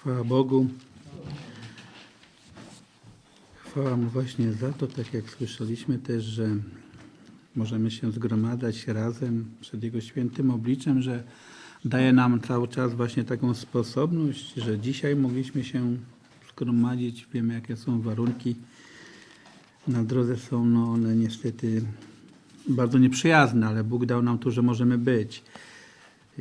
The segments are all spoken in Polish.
Chwała Bogu. Chwała Mu właśnie za to, tak jak słyszeliśmy też, że możemy się zgromadzać razem przed Jego świętym obliczem, że daje nam cały czas właśnie taką sposobność, że dzisiaj mogliśmy się zgromadzić. Wiemy, jakie są warunki. Na drodze są no, one niestety bardzo nieprzyjazne, ale Bóg dał nam tu, że możemy być.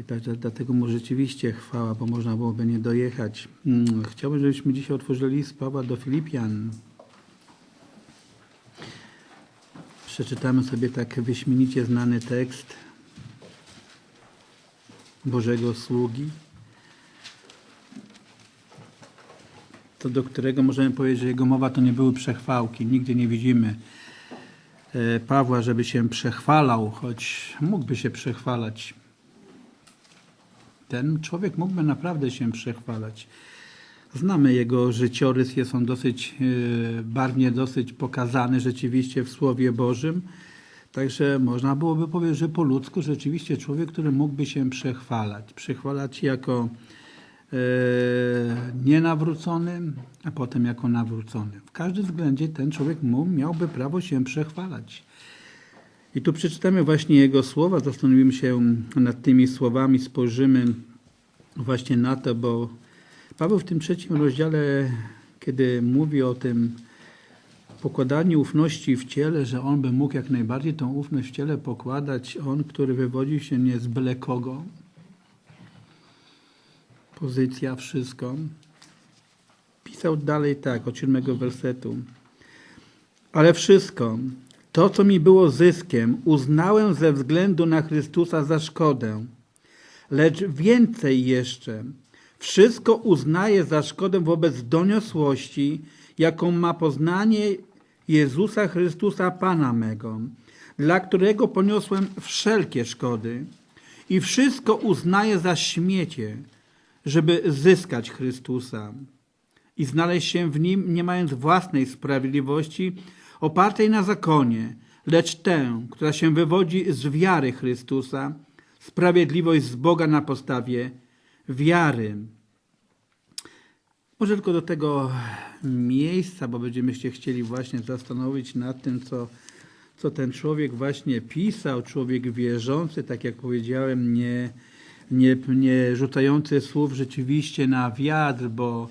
Tak, dlatego mu rzeczywiście chwała, bo można byłoby nie dojechać. Mm, Chciałbym, żebyśmy dzisiaj otworzyli list Pawła do Filipian. Przeczytamy sobie tak wyśmienicie znany tekst Bożego sługi, to do którego możemy powiedzieć, że jego mowa to nie były przechwałki. Nigdy nie widzimy e, Pawła, żeby się przechwalał, choć mógłby się przechwalać. Ten człowiek mógłby naprawdę się przechwalać. Znamy jego życiorys, jest on dosyć e, barwnie, dosyć pokazany rzeczywiście w Słowie Bożym. Także można byłoby powiedzieć, że po ludzku rzeczywiście człowiek, który mógłby się przechwalać. Przechwalać jako e, nienawrócony, a potem jako nawrócony. W każdym względzie ten człowiek miałby prawo się przechwalać. I tu przeczytamy właśnie jego słowa, zastanowimy się nad tymi słowami, spojrzymy właśnie na to, bo Paweł w tym trzecim rozdziale, kiedy mówi o tym pokładaniu ufności w ciele, że on by mógł jak najbardziej tą ufność w ciele pokładać, on, który wywodził się nie z byle kogo, pozycja, wszystko. Pisał dalej tak, od siódmego wersetu. Ale wszystko, to co mi było zyskiem, uznałem ze względu na Chrystusa za szkodę. Lecz więcej jeszcze, wszystko uznaję za szkodę wobec doniosłości, jaką ma poznanie Jezusa Chrystusa Pana mego, dla którego poniosłem wszelkie szkody. I wszystko uznaję za śmiecie, żeby zyskać Chrystusa. I znaleźć się w Nim, nie mając własnej sprawiedliwości opartej na zakonie, lecz tę, która się wywodzi z wiary Chrystusa, sprawiedliwość z Boga na podstawie wiary. Może tylko do tego miejsca, bo będziemy się chcieli właśnie zastanowić nad tym, co, co ten człowiek właśnie pisał, człowiek wierzący, tak jak powiedziałem, nie, nie, nie rzucający słów rzeczywiście na wiatr, bo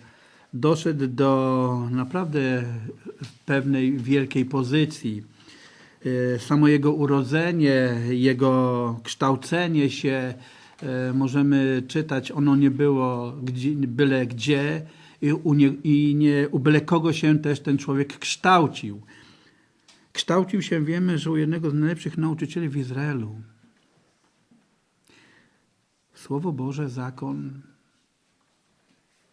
doszedł do naprawdę pewnej wielkiej pozycji. E, Samo jego urodzenie, jego kształcenie się, e, możemy czytać, ono nie było gdzie, byle gdzie i, u nie, i nie u byle kogo się też ten człowiek kształcił. Kształcił się, wiemy, że u jednego z najlepszych nauczycieli w Izraelu. Słowo Boże, zakon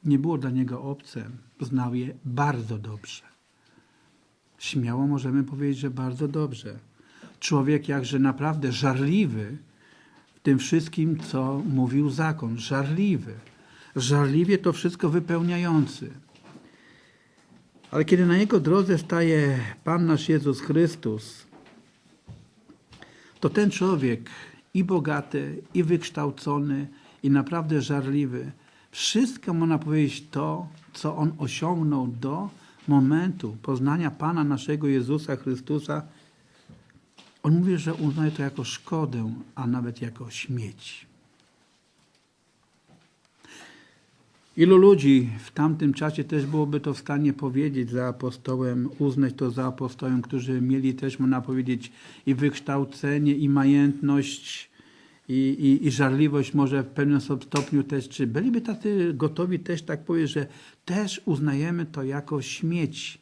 nie było dla niego obce, znał je bardzo dobrze. Śmiało możemy powiedzieć, że bardzo dobrze. Człowiek jakże naprawdę żarliwy w tym wszystkim, co mówił zakon. Żarliwy. Żarliwie to wszystko wypełniający. Ale kiedy na jego drodze staje Pan nasz Jezus Chrystus, to ten człowiek i bogaty, i wykształcony, i naprawdę żarliwy, wszystko można powiedzieć to, co on osiągnął do momentu poznania Pana naszego Jezusa Chrystusa, on mówi, że uznaje to jako szkodę, a nawet jako śmieć. Ilu ludzi w tamtym czasie też byłoby to w stanie powiedzieć za apostołem, uznać to za apostołem, którzy mieli też, można powiedzieć, i wykształcenie, i majętność, i, i, i żarliwość może w pewnym stopniu też, czy byliby tacy gotowi też tak powiedzieć, że też uznajemy to jako śmieć.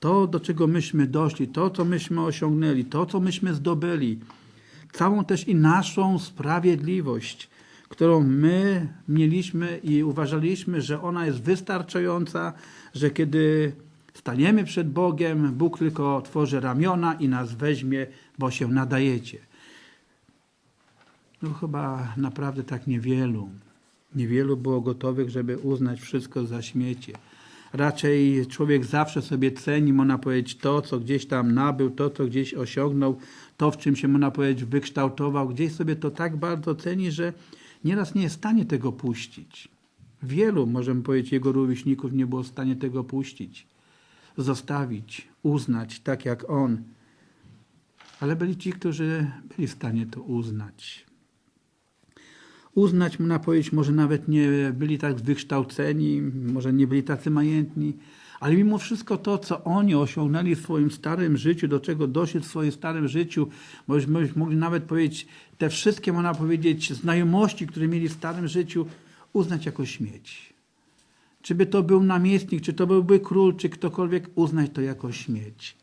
To, do czego myśmy doszli, to, co myśmy osiągnęli, to, co myśmy zdobyli, całą też i naszą sprawiedliwość, którą my mieliśmy i uważaliśmy, że ona jest wystarczająca, że kiedy staniemy przed Bogiem, Bóg tylko otworzy ramiona i nas weźmie, bo się nadajecie. No chyba naprawdę tak niewielu. Niewielu było gotowych, żeby uznać wszystko za śmiecie. Raczej człowiek zawsze sobie ceni, można powiedzieć, to, co gdzieś tam nabył, to, co gdzieś osiągnął, to, w czym się, można powiedzieć, wykształtował. Gdzieś sobie to tak bardzo ceni, że nieraz nie jest w stanie tego puścić. Wielu, możemy powiedzieć, jego rówieśników nie było w stanie tego puścić, zostawić, uznać tak jak on. Ale byli ci, którzy byli w stanie to uznać. Uznać, można powiedzieć, może nawet nie byli tak wykształceni, może nie byli tacy majętni, ale mimo wszystko to, co oni osiągnęli w swoim starym życiu, do czego doszli w swoim starym życiu, mogli nawet powiedzieć, te wszystkie, można powiedzieć, znajomości, które mieli w starym życiu, uznać jako śmieć. Czy by to był namiestnik, czy to byłby król, czy ktokolwiek, uznać to jako śmieć.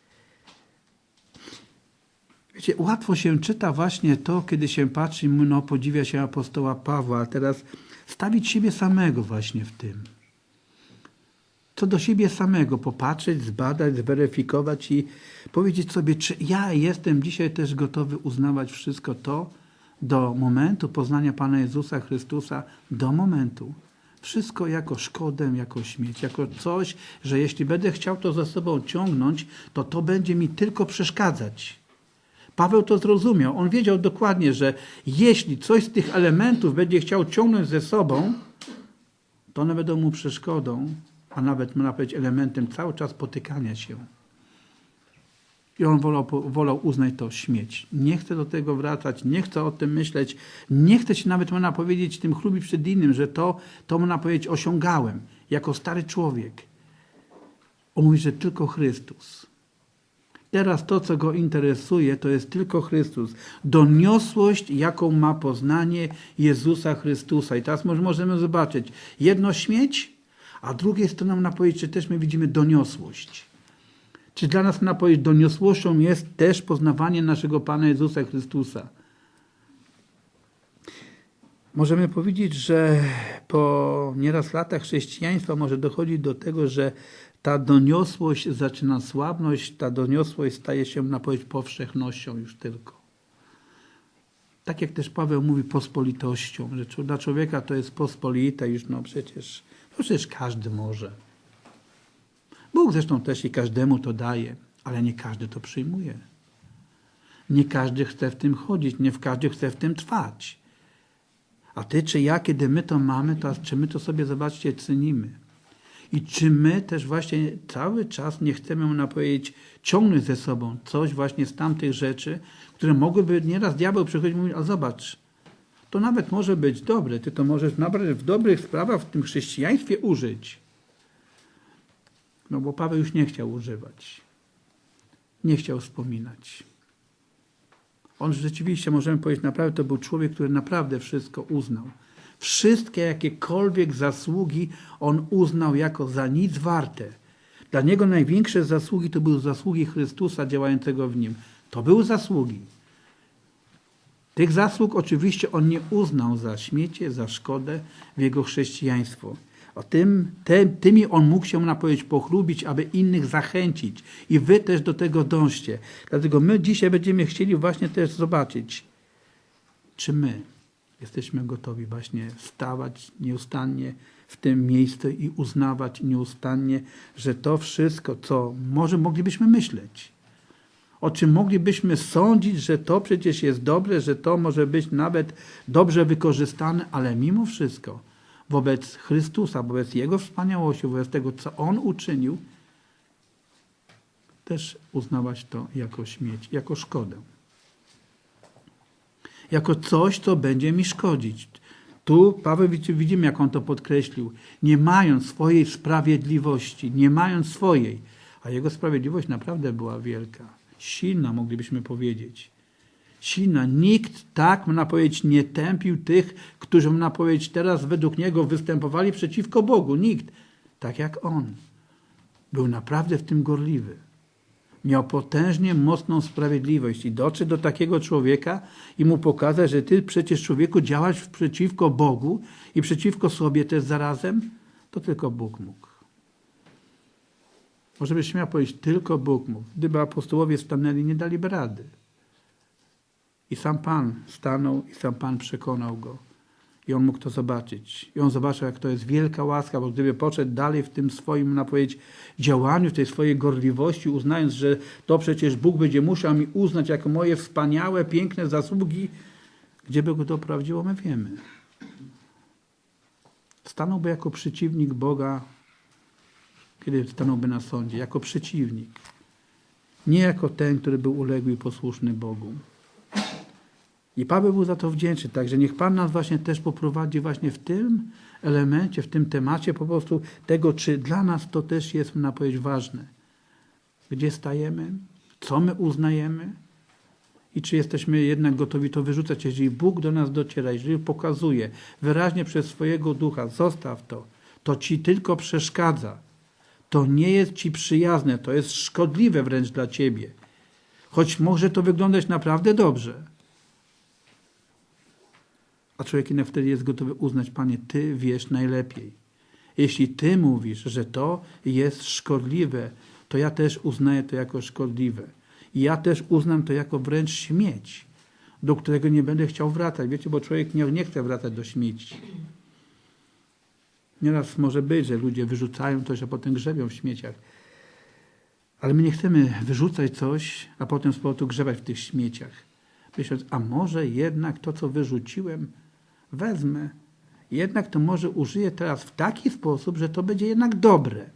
Wiecie, łatwo się czyta właśnie to, kiedy się patrzy, no podziwia się apostoła Pawła, a teraz stawić siebie samego właśnie w tym. Co do siebie samego, popatrzeć, zbadać, zweryfikować i powiedzieć sobie, czy ja jestem dzisiaj też gotowy uznawać wszystko to do momentu poznania Pana Jezusa Chrystusa, do momentu. Wszystko jako szkodę, jako śmieć, jako coś, że jeśli będę chciał to ze sobą ciągnąć, to to będzie mi tylko przeszkadzać. Paweł to zrozumiał. On wiedział dokładnie, że jeśli coś z tych elementów będzie chciał ciągnąć ze sobą, to one będą mu przeszkodą, a nawet można powiedzieć elementem cały czas potykania się. I on wolał, wolał uznać to śmieć. Nie chce do tego wracać, nie chce o tym myśleć, nie chce się nawet, można powiedzieć, tym chlubić przed innym, że to, to można powiedzieć, osiągałem jako stary człowiek. On mówi, że tylko Chrystus. Teraz to, co go interesuje, to jest tylko Chrystus. Doniosłość, jaką ma poznanie Jezusa Chrystusa. I teraz możemy zobaczyć jedno śmieć, a drugie strony na powiedzieć, czy też my widzimy doniosłość. Czy dla nas na powiedzieć doniosłością jest też poznawanie naszego Pana Jezusa Chrystusa. Możemy powiedzieć, że po nieraz latach chrześcijaństwa może dochodzić do tego, że ta doniosłość zaczyna słabnąć, ta doniosłość staje się na powiedzieć powszechnością już tylko. Tak jak też Paweł mówi pospolitością, że dla człowieka to jest pospolite już no przecież, no przecież każdy może. Bóg zresztą też i każdemu to daje, ale nie każdy to przyjmuje. Nie każdy chce w tym chodzić, nie w każdy chce w tym trwać. A ty czy ja, kiedy my to mamy, to czy my to sobie, zobaczcie, cenimy. I czy my też właśnie cały czas nie chcemy, można powiedzieć, ciągnąć ze sobą coś właśnie z tamtych rzeczy, które mogłyby nieraz diabeł przychodzić i mówić, a zobacz, to nawet może być dobre, ty to możesz naprawdę w dobrych sprawach w tym chrześcijaństwie użyć. No bo Paweł już nie chciał używać. Nie chciał wspominać. On rzeczywiście, możemy powiedzieć, naprawdę to był człowiek, który naprawdę wszystko uznał. Wszystkie jakiekolwiek zasługi on uznał jako za nic warte. Dla niego największe zasługi to były zasługi Chrystusa działającego w nim. To były zasługi. Tych zasług oczywiście on nie uznał za śmiecie, za szkodę w jego chrześcijaństwo. O tym, te, tymi on mógł się na powiedzieć pochlubić, aby innych zachęcić. I wy też do tego dążcie. Dlatego my dzisiaj będziemy chcieli właśnie też zobaczyć, czy my jesteśmy gotowi właśnie stawać nieustannie w tym miejscu i uznawać nieustannie, że to wszystko, co może moglibyśmy myśleć, o czym moglibyśmy sądzić, że to przecież jest dobre, że to może być nawet dobrze wykorzystane, ale mimo wszystko wobec Chrystusa, wobec Jego wspaniałości, wobec tego, co On uczynił, też uznawać to jako śmieć, jako szkodę. Jako coś, co będzie mi szkodzić. Tu Paweł widzimy, jak on to podkreślił. Nie mając swojej sprawiedliwości, nie mając swojej, a jego sprawiedliwość naprawdę była wielka, silna, moglibyśmy powiedzieć silna. Nikt tak, można powiedzieć, nie tępił tych, którzy, można powiedzieć, teraz według niego występowali przeciwko Bogu. Nikt. Tak jak on. Był naprawdę w tym gorliwy. Miał potężnie mocną sprawiedliwość i dotrzeć do takiego człowieka i mu pokazać, że ty przecież człowieku działasz przeciwko Bogu i przeciwko sobie też zarazem, to tylko Bóg mógł. Może byś miał powiedzieć, tylko Bóg mógł. Gdyby apostołowie stanęli, nie daliby rady. I sam Pan stanął i sam Pan przekonał go. I on mógł to zobaczyć. I on zobaczył, jak to jest wielka łaska, bo gdyby poszedł dalej w tym swoim, na działaniu, w tej swojej gorliwości, uznając, że to przecież Bóg będzie musiał mi uznać jako moje wspaniałe, piękne zasługi, gdzie by go doprowadziło, my wiemy. stanąłby jako przeciwnik Boga, kiedy stanąłby na sądzie, jako przeciwnik. Nie jako ten, który był uległy i posłuszny Bogu. I Paweł był za to wdzięczny. Także niech Pan nas właśnie też poprowadzi właśnie w tym elemencie, w tym temacie po prostu tego, czy dla nas to też jest, na powiedzieć, ważne. Gdzie stajemy, co my uznajemy i czy jesteśmy jednak gotowi to wyrzucać. Jeżeli Bóg do nas dociera, jeżeli pokazuje wyraźnie przez swojego ducha, zostaw to, to ci tylko przeszkadza. To nie jest ci przyjazne, to jest szkodliwe wręcz dla ciebie. Choć może to wyglądać naprawdę dobrze. A człowiek jednak wtedy jest gotowy uznać, Panie, Ty wiesz najlepiej. Jeśli Ty mówisz, że to jest szkodliwe, to ja też uznaję to jako szkodliwe. Ja też uznam to jako wręcz śmieć, do którego nie będę chciał wracać. Wiecie, bo człowiek nie, nie chce wracać do śmieci. Nieraz może być, że ludzie wyrzucają coś, a potem grzebią w śmieciach. Ale my nie chcemy wyrzucać coś, a potem z powrotu grzebać w tych śmieciach. Myśląc, a może jednak to, co wyrzuciłem, wezmę. Jednak to może użyję teraz w taki sposób, że to będzie jednak dobre.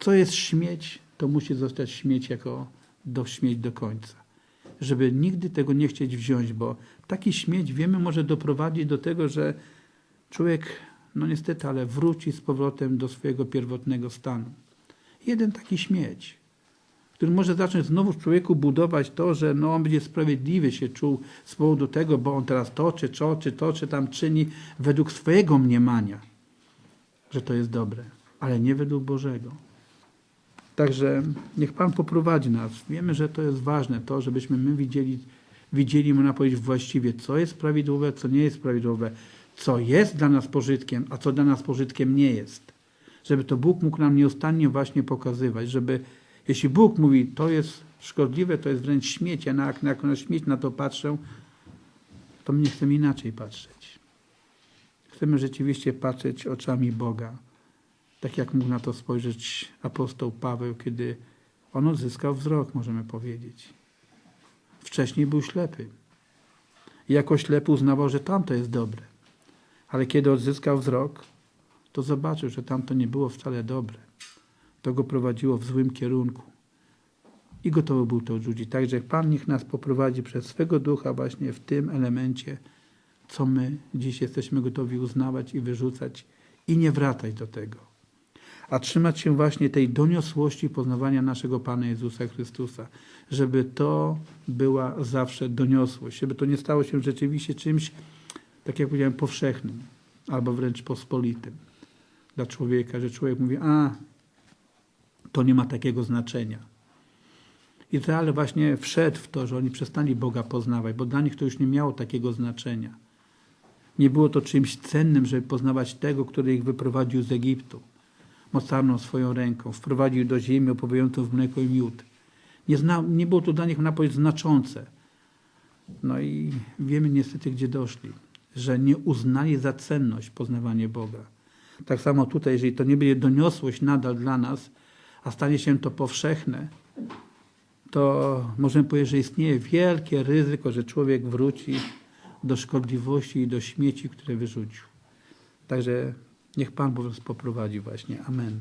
Co jest śmieć, to musi zostać śmieć jako do śmieć do końca. Żeby nigdy tego nie chcieć wziąć, bo taki śmieć, wiemy, może doprowadzić do tego, że człowiek, no niestety, ale wróci z powrotem do swojego pierwotnego stanu. Jeden taki śmieć, który może zacząć znowu w człowieku budować to, że no, on będzie sprawiedliwy się czuł z powodu tego, bo on teraz to, czy to, czy to, czy tam czyni według swojego mniemania, że to jest dobre, ale nie według Bożego. Także niech Pan poprowadzi nas. Wiemy, że to jest ważne, to, żebyśmy my widzieli, widzieli, można powiedzieć, właściwie, co jest prawidłowe, co nie jest prawidłowe, co jest dla nas pożytkiem, a co dla nas pożytkiem nie jest. Żeby to Bóg mógł nam nieustannie właśnie pokazywać, żeby, jeśli Bóg mówi, to jest szkodliwe, to jest wręcz śmieć, ja na, jak na śmieć na to patrzę, to my nie chcemy inaczej patrzeć. Chcemy rzeczywiście patrzeć oczami Boga tak jak mógł na to spojrzeć apostoł Paweł, kiedy on odzyskał wzrok, możemy powiedzieć. Wcześniej był ślepy. I jako ślepy uznawał, że tamto jest dobre. Ale kiedy odzyskał wzrok, to zobaczył, że tamto nie było wcale dobre. To go prowadziło w złym kierunku. I gotowy był to odrzucić. Także Pan niech nas poprowadzi przez swego ducha właśnie w tym elemencie, co my dziś jesteśmy gotowi uznawać i wyrzucać i nie wracać do tego a trzymać się właśnie tej doniosłości poznawania naszego Pana Jezusa Chrystusa, żeby to była zawsze doniosłość, żeby to nie stało się rzeczywiście czymś, tak jak powiedziałem, powszechnym, albo wręcz pospolitym dla człowieka, że człowiek mówi, a to nie ma takiego znaczenia. Izrael właśnie wszedł w to, że oni przestali Boga poznawać, bo dla nich to już nie miało takiego znaczenia. Nie było to czymś cennym, żeby poznawać tego, który ich wyprowadził z Egiptu mocarną swoją ręką, wprowadził do ziemi opowiejącą w mleko i miód. Nie, zna, nie było to dla nich napowiedź znaczące. No i wiemy niestety, gdzie doszli, że nie uznali za cenność poznawanie Boga. Tak samo tutaj, jeżeli to nie będzie doniosłość nadal dla nas, a stanie się to powszechne, to możemy powiedzieć, że istnieje wielkie ryzyko, że człowiek wróci do szkodliwości i do śmieci, które wyrzucił. Także Niech Pan po prostu poprowadzi właśnie. Amen.